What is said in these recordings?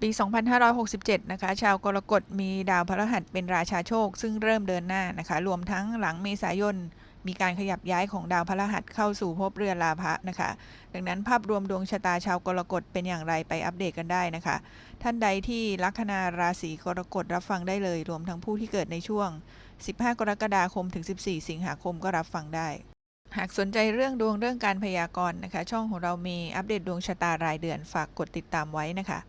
ปี 2567 นะคะ ชาวกรกฎมีดาวพฤหัสเป็นราชาโชค ซึ่งเริ่มเดินหน้านะคะ รวมทั้งหลังเมษายน มีการขยับย้ายของดาวพฤหัสเข้าสู่ภพเรือนลาภะนะคะ ดังนั้นภาพรวมดวงชะตาชาวกรกฎเป็นอย่างไรไปอัปเดตกันได้นะคะ ท่านใดที่ลัคนาราศีกรกฎรับฟังได้เลย รวมทั้งผู้ที่เกิดในช่วง 15 กรกฎาคมถึง 14 สิงหาคมก็รับฟังได้หากสนใจเรื่องดวงเรื่องการพยากรณ์นะคะ ช่องของเรามีอัปเดตดวงชะตารายเดือนฝากกดติดตามไว้นะคะ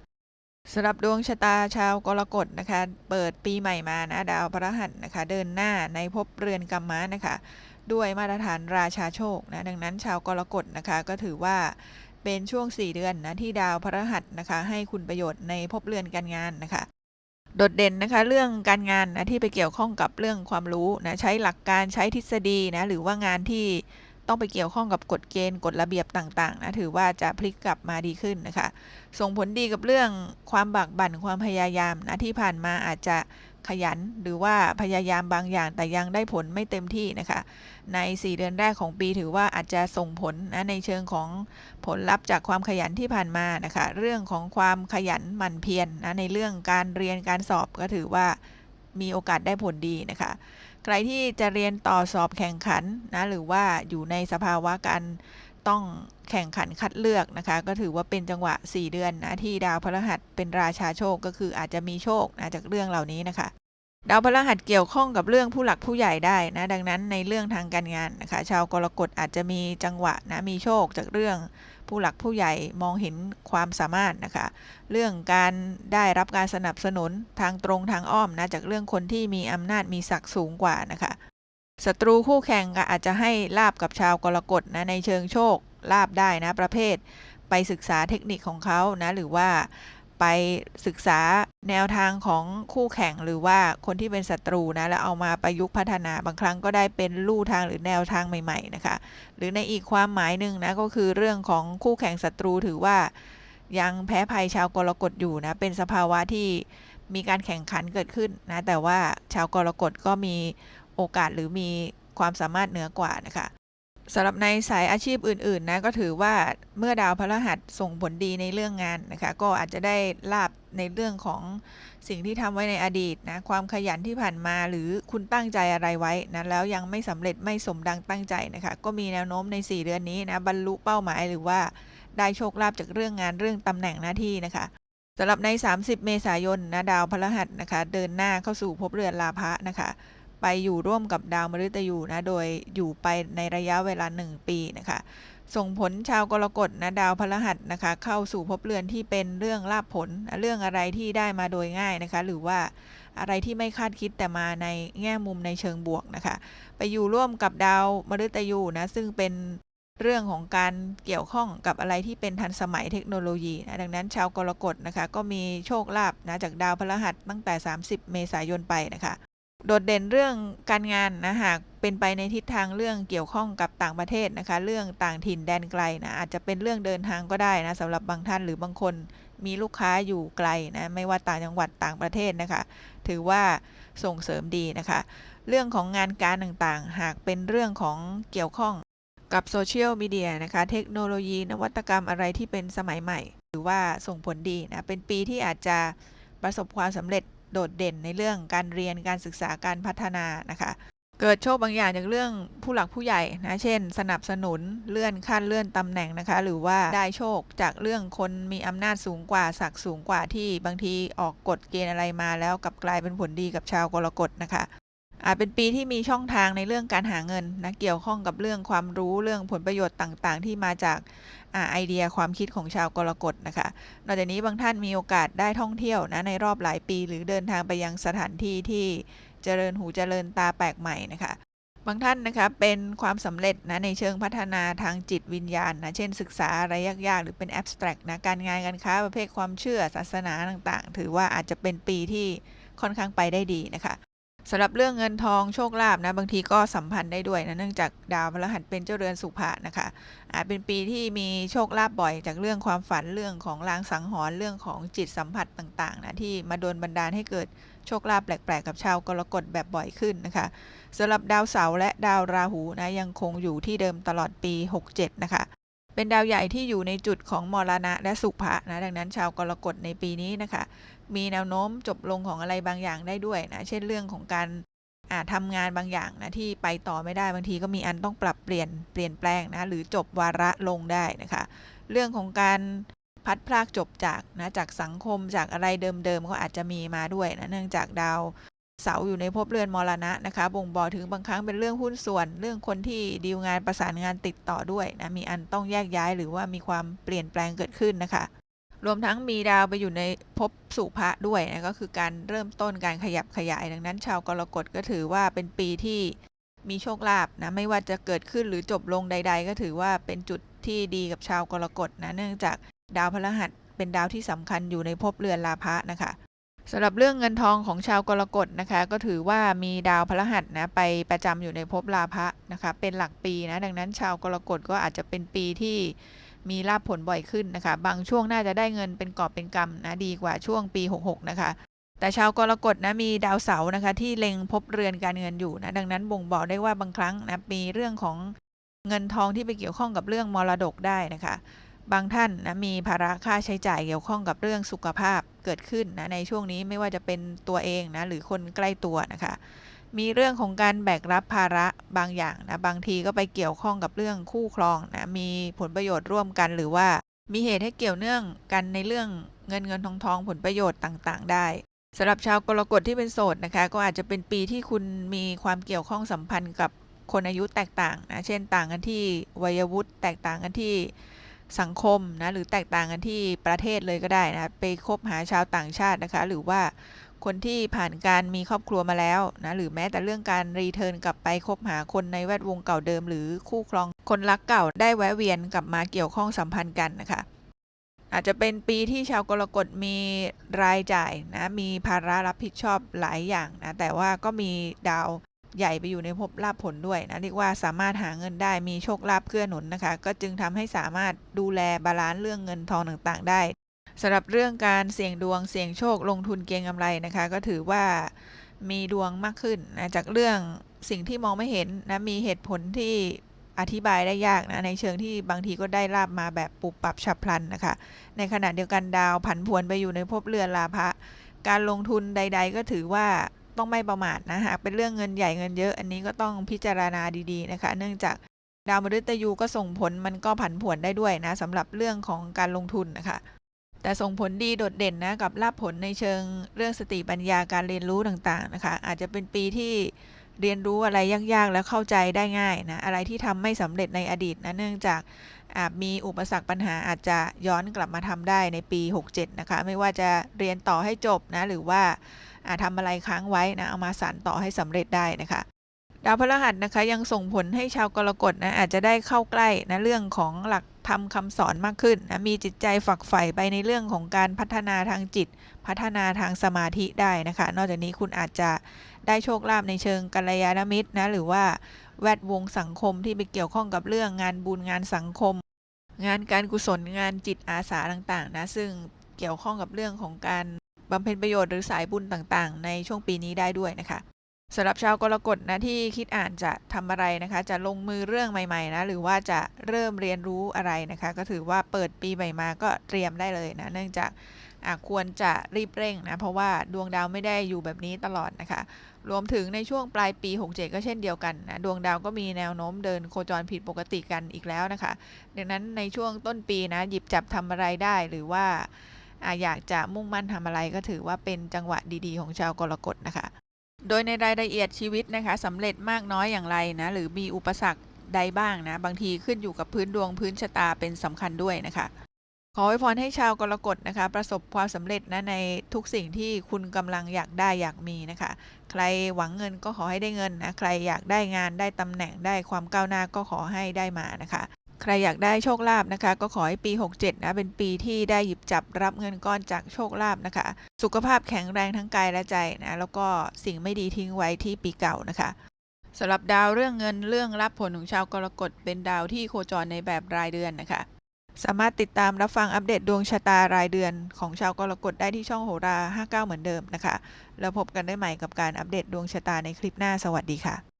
สำหรับดวงชะตาชาวกรกฎนะคะ เปิดปีใหม่มานะดาวพฤหัสนะคะ เดินหน้าในภพเรือนกรรมะนะคะ ด้วยมาตรฐานราชาโชคนะดังนั้นชาวกรกฎนะคะก็ถือว่าเป็นช่วง 4 เดือนนะที่ดาวพฤหัสนะคะ ให้คุณประโยชน์ในภพเรือนการงานนะคะ โดดเด่นนะคะ เรื่องการงานนะที่ไปเกี่ยวข้องกับเรื่องความรู้นะใช้หลักการใช้ทฤษฎีนะหรือว่างานที่ ต้องไปเกี่ยวข้องกับกฎเกณฑ์กฎระเบียบต่างๆนะถือว่าจะพลิกกลับมาดีขึ้นนะคะ ส่งผลดีกับเรื่องความบากบั่นความพยายามนะที่ผ่านมาอาจจะขยันหรือว่าพยายามบางอย่างแต่ยังได้ผลไม่เต็มที่นะคะ ใน 4 เดือนแรกของปีถือว่าอาจจะส่งผลนะในเชิงของผลลัพธ์จากความขยันที่ผ่านมานะคะ เรื่องของความขยันหมั่นเพียรนนะในเรื่องการเรียนการสอบก็ถือว่ามีโอกาสได้ผลดีนะคะ ใครที่จะเรียนต่อสอบแข่งขันนะหรือว่าอยู่ในสภาวะการต้องแข่งขันคัดเลือกนะคะ ก็ถือว่าเป็นจังหวะ 4 เดือนนะที่ดาวพฤหัสเป็นราชาโชคก็คืออาจจะมีโชคนะจากเรื่องเหล่านี้นะคะ ดาวพฤหัสเกี่ยวข้องกับเรื่องผู้หลักผู้ใหญ่ได้นะดังนั้นในเรื่องทางการงานนะคะ ชาวกรกฎอาจจะมีจังหวะนะมีโชคจากเรื่อง ผู้หลักผู้ใหญ่มองเห็นความสามารถนะคะ เรื่องการได้รับการสนับสนุนทางตรงทางอ้อมนะจากเรื่องคนที่มีอำนาจมีศักดิ์สูงกว่านะคะศัตรูคู่แข่งก็อาจจะให้ลาบกับชาวกรกฎนะในเชิงโชคลาบได้นะประเภท ไปศึกษาเทคนิคของเขานะหรือว่า ไปศึกษาแนวทางของคู่แข่งหรือว่าคนที่เป็นศัตรูนะแล้วเอามาประยุกต์พัฒนาบางครั้งก็ได้เป็นลู่ทางหรือแนวทางใหม่ๆนะคะ หรือในอีกความหมายหนึ่งนะก็คือเรื่องของคู่แข่งศัตรูถือว่ายังแพ้ภัยชาวกรกฎอยู่นะเป็นสภาวะที่มีการแข่งขันเกิดขึ้นนะแต่ว่าชาวกรกฎก็มีโอกาสหรือมีความสามารถเหนือกว่านะคะ สำหรับในสายอาชีพอื่นๆนะก็ถือว่าเมื่อดาวพฤหัสส่งผลดีในเรื่องงานนะคะก็อาจจะได้ลาบในเรื่องของสิ่งที่ทำไว้ในอดีตนะความขยันที่ผ่านมาหรือคุณตั้งใจอะไรไว้นะแล้วยังไม่สำเร็จไม่สมดังตั้งใจนะคะก็มีแนวโน้มใน 4 เดือนนี้นะบรรลุเป้าหมายหรือว่าได้โชคลาภจากเรื่องงานเรื่องตำแหน่งหน้าที่นะคะสำหรับใน 30 เมษายนนะดาวพฤหัสนะคะ เดินหน้าเข้าสู่ภพเรือนลาภะนะคะ ไปอยู่ร่วมกับดาวมฤตยูนะ โดยอยู่ไปในระยะเวลา 1 ปีนะคะ ส่งผลชาวกรกฎนะดาวพฤหัสนะคะ เข้าสู่ภพเรือนที่เป็นเรื่องลาภผล เรื่องอะไรที่ได้มาโดยง่ายนะคะ หรือว่าอะไรที่ไม่คาดคิดแต่มาในแง่มุมในเชิงบวกนะคะ ไปอยู่ร่วมกับดาวมฤตยูนะ ซึ่งเป็นเรื่องของการเกี่ยวข้องกับอะไรที่เป็นทันสมัยเทคโนโลยีนะดังนั้นชาวกรกฎนะคะ ก็มีโชคลาภนะจากดาวพฤหัสตั้งแต่ 30 เมษายนไปนะคะ โดดเด่นเรื่องการงานนะหากเป็นไปในทิศทางเรื่องเกี่ยวข้องกับต่างประเทศนะคะ เรื่องต่างถิ่นแดนไกลนะอาจจะเป็นเรื่องเดินทางก็ได้นะสำหรับบางท่านหรือบางคนมีลูกค้าอยู่ไกลนะไม่ว่าต่างจังหวัดต่างประเทศนะคะ ถือว่าส่งเสริมดีนะคะ เรื่องของงานการต่างๆ หากเป็นเรื่องของเกี่ยวข้องกับโซเชียลมีเดียนะคะ เทคโนโลยีนวัตกรรมอะไรที่เป็นสมัยใหม่หรือว่าส่งผลดีนะเป็นปีที่อาจจะ ประสบความสำเร็จโดดเด่นในเรื่องการเรียนการศึกษาการพัฒนานะคะเกิดโชคบางอย่างจากเรื่องผู้หลักผู้ใหญ่นะเช่น สนับสนุนเลื่อนขั้นเลื่อนตำแหน่งนะคะ หรือว่าได้โชคจากเรื่องคนมีอำนาจสูงกว่าศักดิ์สูงกว่าที่บางทีออกกฎเกณฑ์อะไรมาแล้วกลับกลายเป็นผลดีกับชาวกรกฎนะคะ อาจเป็นปีที่มีช่องทางในเรื่องการหาเงินนะเกี่ยวข้องกับเรื่องความรู้เรื่องผลประโยชน์ต่างๆ ที่มาจากอไอเดียความคิดของชาวกรกฎนะคะ นอกจากนี้บางท่านมีโอกาสได้ท่องเที่ยวนะในรอบหลายปี หรือเดินทางไปยังสถานที่ที่เจริญหูเจริญตาแปลกใหม่นะคะบางท่านนะคะเป็นความสำเร็จนะในเชิงพัฒนาทางจิตวิญญาณนะเช่นศึกษาอะไรยากๆ หรือเป็นแอบสแตรกนะการงานการค้าประเภทความเชื่อศาสนาต่างๆ ถือว่าอาจจะเป็นปีที่ค่อนข้างไปได้ดีนะคะ สำหรับเรื่องเงินทองโชคลาภนะบางทีก็สัมพันธ์ได้ด้วยนะเนื่องจากดาวพฤหัสเป็นเจ้าเรือนสุภะนะคะอาจเป็นปีที่มีโชคลาภบ่อยจากเรื่องความฝันเรื่องของลางสังหรณ์เรื่องของจิตสัมผัสต่างๆนะที่มาโดนบันดาลให้เกิดโชคลาภแปลกๆกับชาวกรกฎแบบบ่อยขึ้นนะคะสำหรับดาวเสาร์และดาวราหูนะยังคงอยู่ที่เดิมตลอดปี 67 นะคะเป็นดาวใหญ่ที่อยู่ในจุดของมรณะและสุภะนะดังนั้นชาวกรกฎในปีนี้นะคะ มีแนวโน้มจบลงของอะไรบางอย่างได้ด้วยนะ เช่นเรื่องของการอ่าทำงานบางอย่างนะที่ไปต่อไม่ได้บางทีก็มีอันต้องปรับเปลี่ยนเปลี่ยนแปลงนะหรือจบวาระลงได้นะคะ เรื่องของการพัดพรากจบจากนะจากสังคมจากอะไรเดิมๆก็อาจจะมีมาด้วยนะเนื่องจากดาวเสาอยู่ในภพเรือนมรณะนะคะ บ่งบอกถึงบางครั้งเป็นเรื่องหุ้นส่วน เรื่องคนที่ดีลงานประสานงานติดต่อด้วยนะมีอันต้องแยกย้ายหรือว่ามีความเปลี่ยนแปลงเกิดขึ้นนะคะ รวมทั้งมีดาวไปอยู่ในภพสุภะด้วยนะก็คือการเริ่มต้นการขยับขยาย ดังนั้น ชาวกรกฎก็ถือว่าเป็นปีที่มีโชคลาภนะไม่ว่าจะเกิดขึ้นหรือจบลงใด ๆ ก็ถือว่าเป็นจุดที่ดีกับชาวกรกฎนะเนื่องจากดาวพฤหัสเป็นดาวที่สำคัญอยู่ในภพเรือนลาภะนะคะสำหรับเรื่องเงินทองของชาวกรกฎนะคะ ก็ถือว่ามีดาวพฤหัสนะไปประจำอยู่ในภพลาภะนะคะ เป็นหลักปีนะดังนั้นชาวกรกฎก็อาจจะเป็นปีที่ มีลาภผลบ่อยขึ้นนะคะ บางช่วงน่าจะได้เงินเป็นกอบเป็นกำนะดีกว่าช่วงปี 66 นะคะ แต่ชาวกรกฎนะมีดาวเสาร์นะคะ ที่เล็งพบเรือนการเงินอยู่นะดังนั้นบ่งบอกได้ว่าบางครั้งนะมีเรื่องของเงินทองที่ไปเกี่ยวข้องกับเรื่องมรดกได้นะคะ บางท่านนะมีภาระค่าใช้จ่ายเกี่ยวข้องกับเรื่องสุขภาพเกิดขึ้นนะในช่วงนี้ไม่ว่าจะเป็นตัวเองนะหรือคนใกล้ตัวนะคะ มีเรื่องของการแบกรับภาระบางอย่างนะบางทีก็ไปเกี่ยวข้องกับเรื่องคู่ครองนะมีผลประโยชน์ร่วมกันหรือว่ามีเหตุให้เกี่ยวเนื่องกันในเรื่องเงินเงินทองทองผลประโยชน์ต่างๆ ได้สำหรับชาวกรกฎที่เป็นโสดนะคะ ก็อาจจะเป็นปีที่คุณมีความเกี่ยวข้องสัมพันธ์กับคนอายุแตกต่างนะเช่นต่างกันที่วัยวุฒิแตกต่างกันที่สังคมนะหรือแตกต่างกันที่ประเทศเลยก็ได้นะไปคบหาชาวต่างชาตินะคะ หรือว่า คนที่ผ่านการมีครอบครัวมาแล้วนะหรือแม้แต่เรื่องการรีเทิร์นกลับไปคบหาคนในแวดวงเก่าเดิม หรือคู่ครองคนรักเก่าได้แวะเวียนกลับมาเกี่ยวข้องสัมพันธ์กันนะคะอาจจะเป็นปีที่ชาวกรกฎมีรายจ่ายนะมีภาระรับผิดชอบหลายอย่างนะแต่ว่าก็มีดาวใหญ่ไปอยู่ในภพลาภผลด้วยนะเรียกว่าสามารถหาเงินได้มีโชคลาภเกื้อหนุนนะคะ ก็จึงทำให้สามารถดูแลบาลานซ์เรื่องเงินทองต่างๆ ได้ สำหรับเรื่องการเสี่ยงดวงเสี่ยงโชคลงทุนเก็งกำไรนะคะ ก็ถือว่ามีดวงมากขึ้นนะจากเรื่องสิ่งที่มองไม่เห็นนะมีเหตุผลที่อธิบายได้ยากนะในเชิงที่บางทีก็ได้ลาบมาแบบปุบปับฉับพลันนะคะ ในขณะเดียวกันดาวผันผวนไปอยู่ในภพเรือนลาภะการลงทุนใด ๆ ก็ถือว่าต้องไม่ประมาทนะหากเป็นเรื่องเงินใหญ่เงินเยอะ อันนี้ก็ต้องพิจารณาดีๆนะคะ เนื่องจากดาวมฤตยูก็ส่งผลมันก็ผันผวนได้ด้วยนะสำหรับเรื่องของการลงทุนนะคะ แต่ส่งผลดีโดดเด่นนะกับลาภผลในเชิงเรื่องสติปัญญาการเรียนรู้ต่างๆนะคะ อาจจะเป็นปีที่เรียนรู้อะไรยากๆ แล้วเข้าใจได้ง่ายนะอะไรที่ทำไม่สำเร็จในอดีตนะเนื่องจากอาจมีอุปสรรคปัญหาอาจจะย้อนกลับมาทำได้ในปี 67 นะคะ ไม่ว่าจะเรียนต่อให้จบนะหรือว่าทำอะไรค้างไว้นะเอามาสานต่อให้สำเร็จได้นะคะดาวพฤหัสนะคะยังส่งผลให้ชาวกรกฎนะอาจจะได้เข้าใกล้นะเรื่องของหลัก ธรรมคำสอนมากขึ้นนะมีจิตใจฝักใฝ่ไปในเรื่องของการพัฒนาทางจิต พัฒนาทางสมาธิได้นะคะ นอกจากนี้คุณอาจจะได้โชคลาภในเชิงกัลยาณมิตรนะหรือว่าแวดวงสังคมที่ไปเกี่ยวข้องกับเรื่องงานบุญงานสังคม งานการกุศลงานจิตอาสาต่างๆนะซึ่งเกี่ยวข้องกับเรื่องของการบำเพ็ญประโยชน์หรือสายบุญต่างๆ ในช่วงปีนี้ได้ด้วยนะคะ สำหรับชาวกรกฎนะที่คิดอ่านจะทำอะไรนะคะ จะลงมือเรื่องใหม่ๆนะหรือว่าจะเริ่มเรียนรู้อะไรนะคะ ก็ถือว่าเปิดปีใหม่มาก็เตรียมได้เลยนะเนื่องจากควรจะรีบเร่งนะเพราะว่าดวงดาวไม่ได้อยู่แบบนี้ตลอดนะคะ รวมถึงในช่วงปลายปี 67 ก็เช่นเดียวกันนะดวงดาวก็มีแนวโน้มเดินโคจรผิดปกติกันอีกแล้วนะคะ ดังนั้นในช่วงต้นปีนะหยิบจับทำอะไรได้หรือว่าอยากจะมุ่งมั่นทำอะไรก็ถือว่าเป็นจังหวะดีๆ ของชาวกรกฎนะคะ โดยในรายละเอียดชีวิตนะคะสำเร็จมากน้อยอย่างไรนะหรือมีอุปสรรคใดบ้างนะบางทีขึ้นอยู่กับพื้นดวงพื้นชะตาเป็นสำคัญด้วยนะคะขออวยพรให้ชาวกรกฎนะคะ ประสบความสำเร็จนะในทุกสิ่งที่คุณกำลังอยากได้อยากมีนะคะ ใครหวังเงินก็ขอให้ได้เงินนะใครอยากได้งานได้ตำแหน่งได้ความก้าวหน้าก็ขอให้ได้มานะคะ ใครอยากได้โชคลาภนะคะ ก็ขอให้ปี 67 นะ เป็นปีที่ได้หยิบจับรับเงินก้อนจากโชคลาภนะคะ สุขภาพแข็งแรงทั้งกายและใจนะ แล้วก็สิ่งไม่ดีทิ้งไว้ที่ปีเก่านะคะสำหรับดาวเรื่องเงินเรื่องรับผลของชาวกรกฎเป็นดาวที่โคจรในแบบรายเดือนนะคะ สามารถติดตามรับฟังอัปเดตดวงชะตารายเดือนของชาวกรกฎได้ที่ช่องโหรา 59 เหมือนเดิมนะคะ แล้วพบกันได้ใหม่กับการอัปเดตดวงชะตาในคลิปหน้าสวัสดีค่ะ